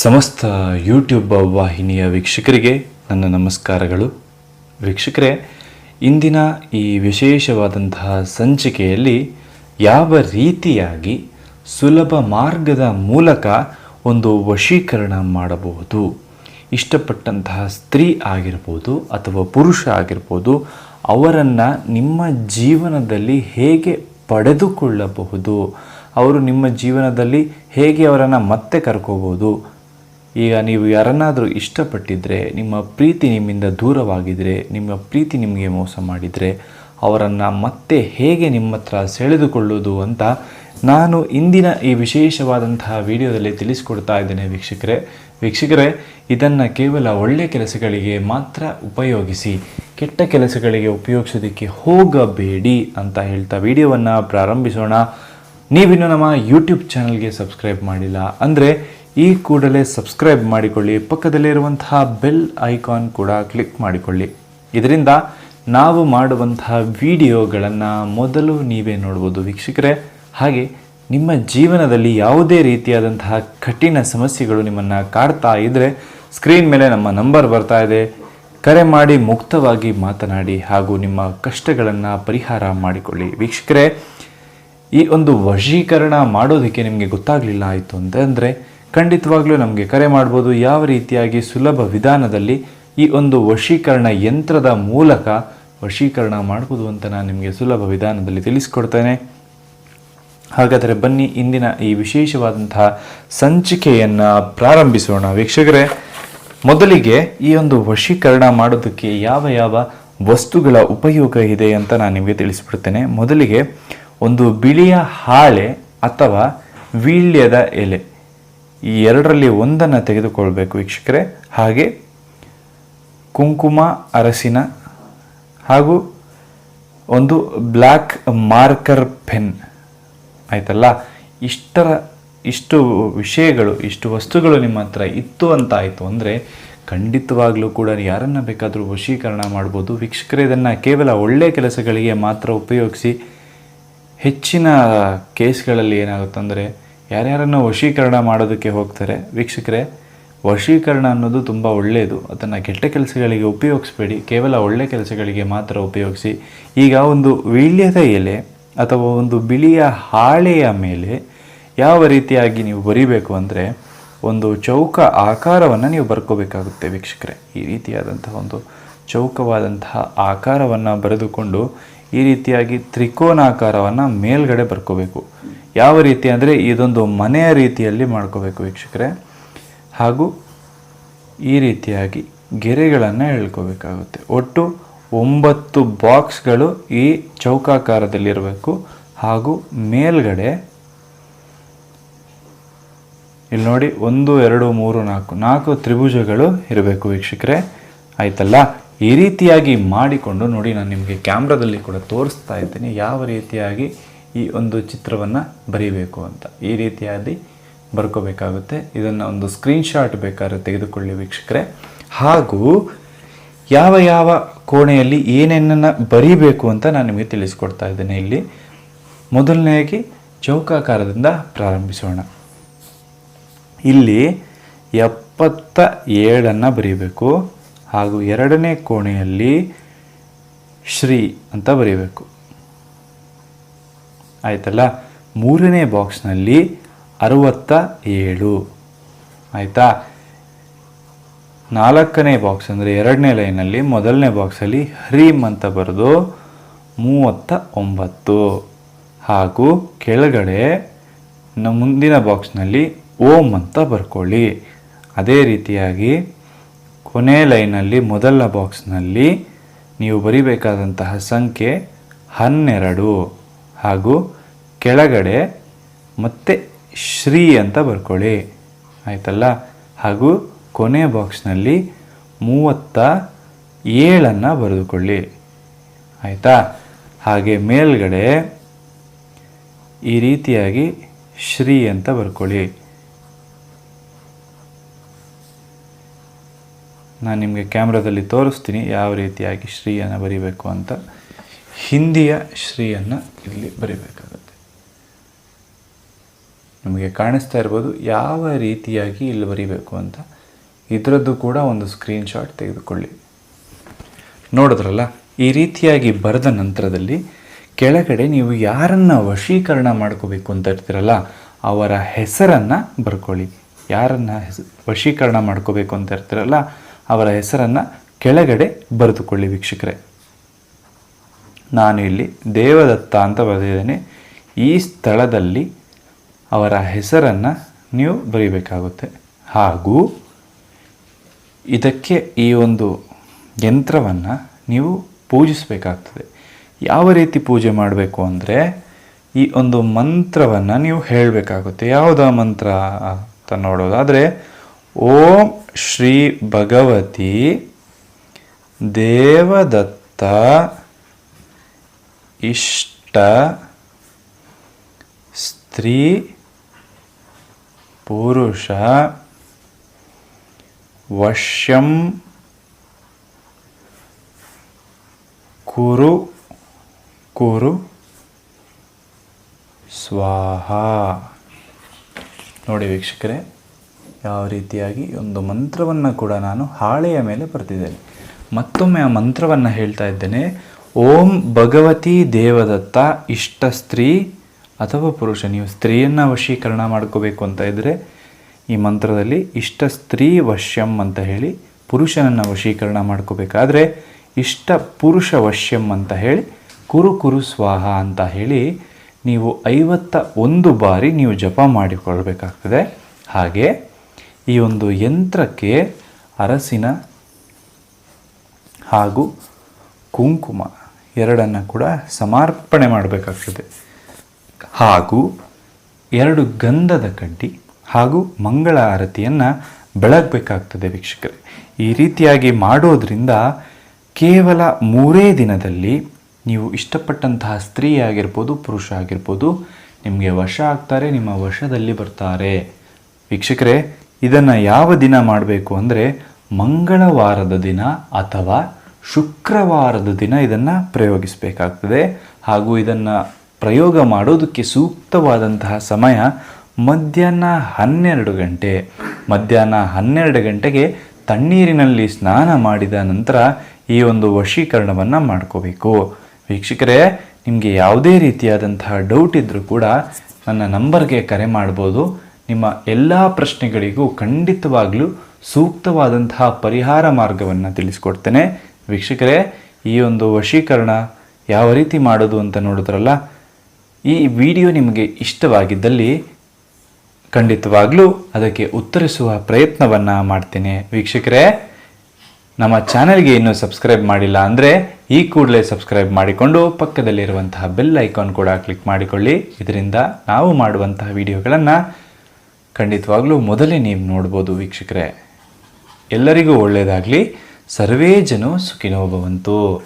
ಸಮಸ್ತ ಯೂಟ್ಯೂಬ್ ವಾಹಿನಿಯ ವೀಕ್ಷಕರಿಗೆ ನನ್ನ ನಮಸ್ಕಾರಗಳು. ವೀಕ್ಷಕರೇ, ಇಂದಿನ ಈ ವಿಶೇಷವಾದಂತಹ ಸಂಚಿಕೆಯಲ್ಲಿ ಯಾವ ರೀತಿಯಾಗಿ ಸುಲಭ ಮಾರ್ಗದ ಮೂಲಕ ಒಂದು ವಶೀಕರಣ ಮಾಡಬಹುದು, ಇಷ್ಟಪಟ್ಟಂತಹ ಸ್ತ್ರೀ ಆಗಿರ್ಬೋದು ಅಥವಾ ಪುರುಷ ಆಗಿರ್ಬೋದು, ಅವರನ್ನು ನಿಮ್ಮ ಜೀವನದಲ್ಲಿ ಹೇಗೆ ಪಡೆದುಕೊಳ್ಳಬಹುದು, ಅವರು ನಿಮ್ಮ ಜೀವನದಲ್ಲಿ ಹೇಗೆ ಅವರನ್ನು ಮತ್ತೆ ಕರ್ಕೋಬೋದು ಈಗ ನೀವು ಯಾರನ್ನಾದರೂ ಇಷ್ಟಪಟ್ಟಿದ್ದರೆ ನಿಮ್ಮ ಪ್ರೀತಿ ನಿಮ್ಮಿಂದ ದೂರವಾಗಿದ್ದರೆ ನಿಮ್ಮ ಪ್ರೀತಿ ನಿಮಗೆ ಮೋಸ ಮಾಡಿದರೆ, ಅವರನ್ನು ಮತ್ತೆ ಹೇಗೆ ನಿಮ್ಮ ಹತ್ರ ಸೆಳೆದುಕೊಳ್ಳೋದು ಅಂತ ನಾನು ಇಂದಿನ ಈ ವಿಶೇಷವಾದಂತಹ ವಿಡಿಯೋದಲ್ಲಿ ತಿಳಿಸ್ಕೊಡ್ತಾ ಇದ್ದೇನೆ ವೀಕ್ಷಕರೇ. ವೀಕ್ಷಕರೇ, ಇದನ್ನು ಕೇವಲ ಒಳ್ಳೆಯ ಕೆಲಸಗಳಿಗೆ ಮಾತ್ರ ಉಪಯೋಗಿಸಿ, ಕೆಟ್ಟ ಕೆಲಸಗಳಿಗೆ ಉಪಯೋಗಿಸೋದಕ್ಕೆ ಹೋಗಬೇಡಿ ಅಂತ ಹೇಳ್ತಾ ವಿಡಿಯೋವನ್ನು ಪ್ರಾರಂಭಿಸೋಣ. ನೀವಿನ್ನು ನಮ್ಮ ಯೂಟ್ಯೂಬ್ ಚಾನಲ್ಗೆ ಸಬ್ಸ್ಕ್ರೈಬ್ ಮಾಡಿಲ್ಲ ಅಂದರೆ ಈ ಕೂಡಲೇ ಸಬ್ಸ್ಕ್ರೈಬ್ ಮಾಡಿಕೊಳ್ಳಿ. ಪಕ್ಕದಲ್ಲಿರುವಂತಹ ಬೆಲ್ ಐಕಾನ್ ಕೂಡ ಕ್ಲಿಕ್ ಮಾಡಿಕೊಳ್ಳಿ. ಇದರಿಂದ ನಾವು ಮಾಡುವಂತಹ ವಿಡಿಯೋಗಳನ್ನು ಮೊದಲು ನೀವೇ ನೋಡ್ಬೋದು ವೀಕ್ಷಕರೇ. ಹಾಗೆ ನಿಮ್ಮ ಜೀವನದಲ್ಲಿ ಯಾವುದೇ ರೀತಿಯಾದಂತಹ ಕಠಿಣ ಸಮಸ್ಯೆಗಳು ನಿಮ್ಮನ್ನು ಕಾಡ್ತಾ ಇದ್ದರೆ ಸ್ಕ್ರೀನ್ ಮೇಲೆ ನಮ್ಮ ನಂಬರ್ ಬರ್ತಾ ಇದೆ. ಕರೆ ಮಾಡಿ ಮುಕ್ತವಾಗಿ ಮಾತನಾಡಿ ಹಾಗೂ ನಿಮ್ಮ ಕಷ್ಟಗಳನ್ನು ಪರಿಹಾರ ಮಾಡಿಕೊಳ್ಳಿ. ವೀಕ್ಷಕರೇ, ಈ ಒಂದು ವಶೀಕರಣ ಮಾಡೋದಕ್ಕೆ ನಿಮಗೆ ಗೊತ್ತಾಗಲಿಲ್ಲ ಆಯಿತು ಅಂತಂದರೆ ಖಂಡಿತವಾಗ್ಲೂ ನಮಗೆ ಕರೆ ಮಾಡ್ಬೋದು ಯಾವ ರೀತಿಯಾಗಿ ಸುಲಭ ವಿಧಾನದಲ್ಲಿ ಈ ಒಂದು ವಶೀಕರಣ ಯಂತ್ರದ ಮೂಲಕ ವಶೀಕರಣ ಮಾಡ್ಬೋದು ಅಂತ ನಾನು ನಿಮಗೆ ಸುಲಭ ವಿಧಾನದಲ್ಲಿ ತಿಳಿಸ್ಕೊಡ್ತೇನೆ. ಹಾಗಾದರೆ ಬನ್ನಿ ಇಂದಿನ ಈ ವಿಶೇಷವಾದಂತಹ ಸಂಚಿಕೆಯನ್ನು ಪ್ರಾರಂಭಿಸೋಣ. ವೀಕ್ಷಕರೇ, ಮೊದಲಿಗೆ ಈ ಒಂದು ವಶೀಕರಣ ಮಾಡೋದಕ್ಕೆ ಯಾವ ಯಾವ ವಸ್ತುಗಳ ಉಪಯೋಗ ಇದೆ ಅಂತ ನಾನು ನಿಮಗೆ ತಿಳಿಸ್ಬಿಡ್ತೇನೆ. ಮೊದಲಿಗೆ ಒಂದು ಬಿಳಿಯ ಹಾಳೆ ಅಥವಾ ವೀಳ್ಯದ ಎಲೆ. ಈ ಎರಡರಲ್ಲಿ ಒಂದನ್ನು ತೆಗೆದುಕೊಳ್ಬೇಕು ವೀಕ್ಷಕರೇ. ಹಾಗೆ ಕುಂಕುಮ, ಅರಸಿನ ಹಾಗೂ ಒಂದು ಬ್ಲ್ಯಾಕ್ ಮಾರ್ಕರ್ ಪೆನ್. ಆಯ್ತಲ್ಲ? ಇಷ್ಟರ, ಇಷ್ಟು ವಿಷಯಗಳು, ಇಷ್ಟು ವಸ್ತುಗಳು ನಿಮ್ಮ ಹತ್ರ ಇತ್ತು ಅಂತ ಆಯಿತು ಅಂದರೆ ಖಂಡಿತವಾಗ್ಲೂ ಕೂಡ ಯಾರನ್ನ ಬೇಕಾದರೂ ವಶೀಕರಣ ಮಾಡ್ಬೋದು. ವೀಕ್ಷಕರೇ, ಇದನ್ನು ಕೇವಲ ಒಳ್ಳೆಯ ಕೆಲಸಗಳಿಗೆ ಮಾತ್ರ ಉಪಯೋಗಿಸಿ ಹೆಚ್ಚಿನ ಕೇಸ್ಗಳಲ್ಲಿ ಏನಾಗುತ್ತಂದರೆ ಯಾರ್ಯಾರನ್ನು ವಶೀಕರಣ ಮಾಡೋದಕ್ಕೆ ಹೋಗ್ತಾರೆ, ವೀಕ್ಷಕರೇ, ವಶೀಕರಣ ಅನ್ನೋದು ತುಂಬ ಒಳ್ಳೆಯದು ಅದನ್ನು ಕೆಟ್ಟ ಕೆಲಸಗಳಿಗೆ ಉಪಯೋಗಿಸ್ಬೇಡಿ, ಕೇವಲ ಒಳ್ಳೆಯ ಕೆಲಸಗಳಿಗೆ ಮಾತ್ರ ಉಪಯೋಗಿಸಿ. ಈಗ ಒಂದು ವೀಳ್ಯದ ಎಲೆ ಅಥವಾ ಒಂದು ಬಿಳಿಯ ಹಾಳೆಯ ಮೇಲೆ ಯಾವ ರೀತಿಯಾಗಿ ನೀವು ಬರಿಬೇಕು ಅಂದರೆ ಒಂದು ಚೌಕ ಆಕಾರವನ್ನು ನೀವು ಬರ್ಕೋಬೇಕಾಗುತ್ತೆ ವೀಕ್ಷಕರೇ. ಈ ರೀತಿಯಾದಂತಹ ಒಂದು ಚೌಕವಾದಂತಹ ಆಕಾರವನ್ನು ಬರೆದುಕೊಂಡು ಈ ರೀತಿಯಾಗಿ ತ್ರಿಕೋನಾಕಾರವನ್ನು ಮೇಲ್ಗಡೆ ಬರ್ಕೋಬೇಕು. ಯಾವ ರೀತಿ ಅಂದರೆ ಇದೊಂದು ಮನೆಯ ರೀತಿಯಲ್ಲಿ ಮಾಡ್ಕೋಬೇಕು ವೀಕ್ಷಕರೇ. ಹಾಗೂ ಈ ರೀತಿಯಾಗಿ ಗೆರೆಗಳನ್ನು ಎಳ್ಕೋಬೇಕಾಗುತ್ತೆ. ಒಟ್ಟು ಒಂಬತ್ತು ಬಾಕ್ಸ್ಗಳು ಈ ಚೌಕಾಕಾರದಲ್ಲಿರಬೇಕು. ಹಾಗೂ ಮೇಲ್ಗಡೆ ಇಲ್ಲಿ ನೋಡಿ ಒಂದು, ಎರಡು, ಮೂರು, ನಾಲ್ಕು ನಾಲ್ಕು ತ್ರಿಭುಜಗಳು ಇರಬೇಕು ವೀಕ್ಷಕರೇ. ಆಯ್ತಲ್ಲ? ಈ ರೀತಿಯಾಗಿ ಮಾಡಿಕೊಂಡು ನೋಡಿ ನಾನು ನಿಮಗೆ ಕ್ಯಾಮ್ರಾದಲ್ಲಿ ಕೂಡ ತೋರಿಸ್ತಾ ಇದ್ದೀನಿ ಯಾವ ರೀತಿಯಾಗಿ ಈ ಒಂದು ಚಿತ್ರವನ್ನು ಬರೀಬೇಕು ಅಂತ. ಈ ರೀತಿಯಾಗಿ ಬರ್ಕೋಬೇಕಾಗುತ್ತೆ. ಇದನ್ನು ಒಂದು ಸ್ಕ್ರೀನ್ಶಾಟ್ ಬೇಕಾದ್ರೆ ತೆಗೆದುಕೊಳ್ಳಿ ವೀಕ್ಷಕರೇ. ಹಾಗೂ ಯಾವ ಯಾವ ಕೋಣೆಯಲ್ಲಿ ಏನೇನನ್ನು ಬರೀಬೇಕು ಅಂತ ನಾನು ನಿಮಗೆ ತಿಳಿಸ್ಕೊಡ್ತಾ ಇದ್ದೇನೆ ಇಲ್ಲಿ. ಮೊದಲನೆಯಾಗಿ ಚೌಕಾಕಾರದಿಂದ ಪ್ರಾರಂಭಿಸೋಣ. ಇಲ್ಲಿ ಎಪ್ಪತ್ತ ಏಳನ್ನು ಬರೀಬೇಕು. ಹಾಗೂ ಎರಡನೇ ಕೋಣೆಯಲ್ಲಿ ಶ್ರೀ ಅಂತ ಬರೀಬೇಕು. ಆಯ್ತಲ್ಲ? ಮೂರನೇ ಬಾಕ್ಸ್ನಲ್ಲಿ ಅರುವತ್ತ ಏಳು ಆಯಿತಾ? ನಾಲ್ಕನೇ ಬಾಕ್ಸ್ ಅಂದರೆ ಎರಡನೇ ಲೈನಲ್ಲಿ ಮೊದಲನೇ ಬಾಕ್ಸಲ್ಲಿ ಹ್ರೀಮ್ ಅಂತ ಬರೆದು ಮೂವತ್ತ ಒಂಬತ್ತು ಹಾಗೂ ಕೆಳಗಡೆ ಮುಂದಿನ ಬಾಕ್ಸ್ನಲ್ಲಿ ಓಂ ಅಂತ ಬರ್ಕೊಳ್ಳಿ. ಅದೇ ರೀತಿಯಾಗಿ ಕೊನೆ ಲೈನಲ್ಲಿ ಮೊದಲ ಬಾಕ್ಸ್ನಲ್ಲಿ ನೀವು ಬರಿಬೇಕಾದಂತಹ ಸಂಖ್ಯೆ ಹನ್ನೆರಡು ಹಾಗೂ ಕೆಳಗಡೆ ಮತ್ತೆ ಶ್ರೀ ಅಂತ ಬರ್ಕೊಳ್ಳಿ. ಆಯ್ತಲ್ಲ? ಹಾಗೂ ಕೊನೆ ಬಾಕ್ಸ್ನಲ್ಲಿ ಮೂವತ್ತ ಏಳನ್ನು ಬರೆದುಕೊಳ್ಳಿ. ಆಯಿತಾ? ಹಾಗೆ ಮೇಲ್ಗಡೆ ಈ ರೀತಿಯಾಗಿ ಶ್ರೀ ಅಂತ ಬರ್ಕೊಳ್ಳಿ. ನಾನು ನಿಮಗೆ ಕ್ಯಾಮ್ರಾದಲ್ಲಿ ತೋರಿಸ್ತೀನಿ ಯಾವ ರೀತಿಯಾಗಿ ಶ್ರೀಯನ್ನು ಬರಿಬೇಕು ಅಂತ. ಹಿಂದಿಯ ಶ್ರೀಯನ್ನು ಇಲ್ಲಿ ಬರಿಬೇಕಾಗುತ್ತೆ. ನಿಮಗೆ ಕಾಣಿಸ್ತಾ ಇರ್ಬೋದು ಯಾವ ರೀತಿಯಾಗಿ ಇಲ್ಲಿ ಬರಿಬೇಕು ಅಂತ. ಇದರದ್ದು ಕೂಡ ಒಂದು ಸ್ಕ್ರೀನ್ಶಾಟ್ ತೆಗೆದುಕೊಳ್ಳಿ. ನೋಡಿದ್ರಲ್ಲ, ಈ ರೀತಿಯಾಗಿ ಬರೆದ ನಂತರದಲ್ಲಿ ಕೆಳಗಡೆ ನೀವು ಯಾರನ್ನ ವಶೀಕರಣ ಮಾಡ್ಕೋಬೇಕು ಅಂತ ಇರ್ತೀರಲ್ಲ, ಅವರ ಹೆಸರನ್ನು ಬರ್ಕೊಳ್ಳಿ. ಯಾರನ್ನು ಹೆಸ, ವಶೀಕರಣ ಮಾಡ್ಕೋಬೇಕು ಅಂತ ಇರ್ತೀರಲ್ಲ ಅವರ ಹೆಸರನ್ನು ಕೆಳಗಡೆ ಬರೆದುಕೊಳ್ಳಿ ವೀಕ್ಷಕರೇ. ನಾನು ಇಲ್ಲಿ ದೇವದತ್ತ ಅಂತ ಬರೆದಿದ್ದೇನೆ. ಈ ಸ್ಥಳದಲ್ಲಿ ಅವರ ಹೆಸರನ್ನು ನೀವು ಬರೀಬೇಕಾಗುತ್ತೆ. ಹಾಗೂ ಇದಕ್ಕೆ ಈ ಒಂದು ಯಂತ್ರವನ್ನು ನೀವು ಪೂಜಿಸಬೇಕಾಗ್ತದೆ. ಯಾವ ರೀತಿ ಪೂಜೆ ಮಾಡಬೇಕು ಅಂದರೆ ಈ ಒಂದು ಮಂತ್ರವನ್ನು ನೀವು ಹೇಳಬೇಕಾಗುತ್ತೆ. ಯಾವುದ ಮಂತ್ರ ಅಂತ ನೋಡೋದಾದರೆ, ಓಂ ಶ್ರೀ ಭಗವತಿ ದೇವದತ್ತ ಇಷ್ಟ ಸ್ತ್ರೀ ಪುರುಷ ವಶ್ಯಂ ಕುರು ಕುರು ಸ್ವಾಹ. ನೋಡಿ ವೀಕ್ಷಕರೇ ಯಾವ ರೀತಿಯಾಗಿ ಒಂದು ಮಂತ್ರವನ್ನು ಕೂಡ ನಾನು ಹಾಳೆಯ ಮೇಲೆ ಬರೆದಿದ್ದೇನೆ. ಮತ್ತೊಮ್ಮೆ ಆ ಮಂತ್ರವನ್ನು ಹೇಳ್ತಾ ಇದ್ದೇನೆ, ಓಂ ಭಗವತಿ ದೇವದತ್ತ ಇಷ್ಟ ಸ್ತ್ರೀ ಅಥವಾ ಪುರುಷ, ನೀವು ಸ್ತ್ರೀಯನ್ನು ವಶೀಕರಣ ಮಾಡ್ಕೋಬೇಕು ಅಂತ ಇದ್ದರೆ ಈ ಮಂತ್ರದಲ್ಲಿ ಇಷ್ಟ ಸ್ತ್ರೀ ವಶ್ಯಂ ಅಂತ ಹೇಳಿ ಪುರುಷನನ್ನು ವಶೀಕರಣ ಮಾಡ್ಕೋಬೇಕಾದ್ರೆ ಇಷ್ಟ ಪುರುಷ ವಶ್ಯಂ ಅಂತ ಹೇಳಿ ಕುರು ಕುರು ಸ್ವಾಹ ಅಂತ ಹೇಳಿ ನೀವು ಐವತ್ತ ಒಂದು ಬಾರಿ ನೀವು ಜಪ ಮಾಡಿಕೊಳ್ಬೇಕಾಗ್ತದೆ. ಹಾಗೆ ಈ ಒಂದು ಯಂತ್ರಕ್ಕೆ ಅರಸಿನ ಹಾಗೂ ಕುಂಕುಮ ಎರಡನ್ನು ಕೂಡ ಸಮರ್ಪಣೆ ಮಾಡಬೇಕಾಗ್ತದೆ. ಹಾಗೂ ಎರಡು ಗಂಧದ ಕಡ್ಡಿ ಹಾಗೂ ಮಂಗಳ ಆರತಿಯನ್ನು ಬೆಳಗಬೇಕಾಗ್ತದೆ ವೀಕ್ಷಕರೇ. ಈ ರೀತಿಯಾಗಿ ಮಾಡೋದ್ರಿಂದ ಕೇವಲ ಮೂರೇ ದಿನದಲ್ಲಿ ನೀವು ಇಷ್ಟಪಟ್ಟಂತಹ ಸ್ತ್ರೀ ಆಗಿರ್ಬೋದು, ಪುರುಷ ಆಗಿರ್ಬೋದು, ನಿಮಗೆ ವಶ ಆಗ್ತಾರೆ, ನಿಮ್ಮ ವಶದಲ್ಲಿ ಬರ್ತಾರೆ. ವೀಕ್ಷಕರೇ ಇದನ್ನು ಯಾವ ದಿನ ಮಾಡಬೇಕು ಅಂದರೆ ಮಂಗಳವಾರದ ದಿನ ಅಥವಾ ಶುಕ್ರವಾರದ ದಿನ ಇದನ್ನು ಪ್ರಯೋಗಿಸಬೇಕಾಗ್ತದೆ. ಹಾಗೂ ಇದನ್ನು ಪ್ರಯೋಗ ಮಾಡೋದಕ್ಕೆ ಸೂಕ್ತವಾದಂತಹ ಸಮಯ ಮಧ್ಯಾಹ್ನ ಹನ್ನೆರಡು ಗಂಟೆ. ಮಧ್ಯಾಹ್ನ ಹನ್ನೆರಡು ಗಂಟೆಗೆ ತಣ್ಣೀರಿನಲ್ಲಿ ಸ್ನಾನ ಮಾಡಿದ ನಂತರ ಈ ಒಂದು ವಶೀಕರಣವನ್ನು ಮಾಡ್ಕೋಬೇಕು. ವೀಕ್ಷಕರೇ, ನಿಮಗೆ ಯಾವುದೇ ರೀತಿಯಾದಂತಹ ಡೌಟ್ ಇದ್ದರೂ ಕೂಡ ನನ್ನ ನಂಬರ್ಗೆ ಕರೆ ಮಾಡ್ಬೋದು. ನಿಮ್ಮ ಎಲ್ಲ ಪ್ರಶ್ನೆಗಳಿಗೂ ಖಂಡಿತವಾಗಲೂ ಸೂಕ್ತವಾದಂತಹ ಪರಿಹಾರ ಮಾರ್ಗವನ್ನು ತಿಳಿಸ್ಕೊಡ್ತೇನೆ. ವೀಕ್ಷಕರೇ, ಈ ಒಂದು ವಶೀಕರಣ ಯಾವ ರೀತಿ ಮಾಡೋದು ಅಂತ ನೋಡಿದ್ರಲ್ಲ, ಈ ವಿಡಿಯೋ ನಿಮಗೆ ಇಷ್ಟವಾಗಿದ್ದಲ್ಲಿ ಖಂಡಿತವಾಗಲೂ ಅದಕ್ಕೆ ಉತ್ತರಿಸುವ ಪ್ರಯತ್ನವನ್ನು ಮಾಡ್ತೇನೆ. ವೀಕ್ಷಕರೇ, ನಮ್ಮ ಚಾನೆಲ್ಗೆ ಇನ್ನೂ ಸಬ್ಸ್ಕ್ರೈಬ್ ಮಾಡಿಲ್ಲ ಅಂದರೆ ಈ ಕೂಡಲೇ ಸಬ್ಸ್ಕ್ರೈಬ್ ಮಾಡಿಕೊಂಡು ಪಕ್ಕದಲ್ಲಿರುವಂತಹ ಬೆಲ್ ಐಕಾನ್ ಕೂಡ ಕ್ಲಿಕ್ ಮಾಡಿಕೊಳ್ಳಿ. ಇದರಿಂದ ನಾವು ಮಾಡುವಂತಹ ವಿಡಿಯೋಗಳನ್ನು ಖಂಡಿತವಾಗ್ಲೂ ಮೊದಲೇ ನೀವು ನೋಡ್ಬೋದು ವೀಕ್ಷಕರೇ. ಎಲ್ಲರಿಗೂ ಒಳ್ಳೆಯದಾಗಲಿ ಸರ್ವೇ ಜನ ಸುಖಿನೋ ಭವಂತು.